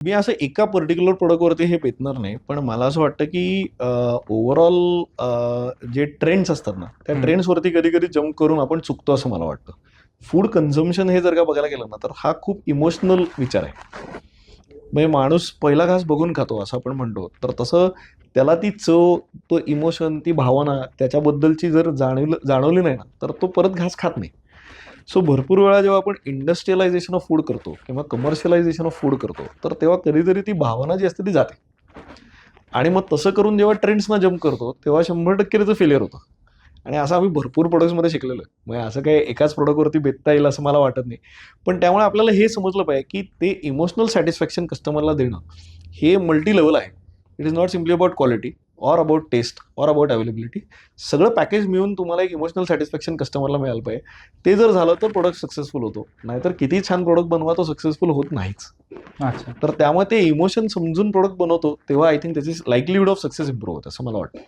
मी असं एका पर्टिक्युलर प्रोडक्टवरती हे पेतणार नाही पण मला असं वाटतं की ओव्हरऑल जे ट्रेंड्स असतात ना त्या. ट्रेंड्सवरती कधी कधी जम्प करून आपण चुकतो असं मला वाटतं. फूड कन्झम्पशन हे जर का बघायला गेलं ना तर हा खूप इमोशनल विचार आहे. म्हणजे माणूस पहिला घास बघून खातो असं आपण म्हणतो. तर तसं त्याला ती चव तो इमोशन ती भावना त्याच्याबद्दलची जर जाणीव जाणवली नाही ना तर तो परत घास खात नाही. सो भरपूर वेळा जेव्हा आपण इंडस्ट्रियलायझेशन ऑफ फूड करतो किंवा कमर्शियलायझेशन ऑफ फूड करतो तर तेव्हा कधीतरी ती भावना जी असते ती जाते. आणि मग तसं करून जेव्हा ट्रेंड्सना जम्प करतो तेव्हा शंभर टक्के त्याचं फेलियर होतं. आणि असं आम्ही भरपूर प्रोडक्ट्समध्ये शिकलेलो आहे. म्हणजे असं काही एकाच प्रोडक्टवरती बेतता येईल असं मला वाटत नाही. पण त्यामुळे आपल्याला हे समजलं पाहिजे की ते इमोशनल सॅटिस्फॅक्शन कस्टमरला देणं हे मल्टी लेवल आहे. It is not simply about quality or about taste or about availability सगळं पॅकेज मिळून तुम्हाला एक इमोशनल सॅटिस्फॅक्शन कस्टमरला मिळालं पाहिजे. ते जर झालं तर प्रोडक्ट सक्सेसफुल होतो. नाहीतर किती छान प्रोडक्ट बनवा तो सक्सेसफुल होत नाहीच. अच्छा. तर त्यामुळे ते इमोशन समजून प्रोडक्ट बनवतो तेव्हा आय थिंक त्याची लाईकलीहुड ऑफ सक्सेस इम्प्रूव्ह होते असं मला वाटतं.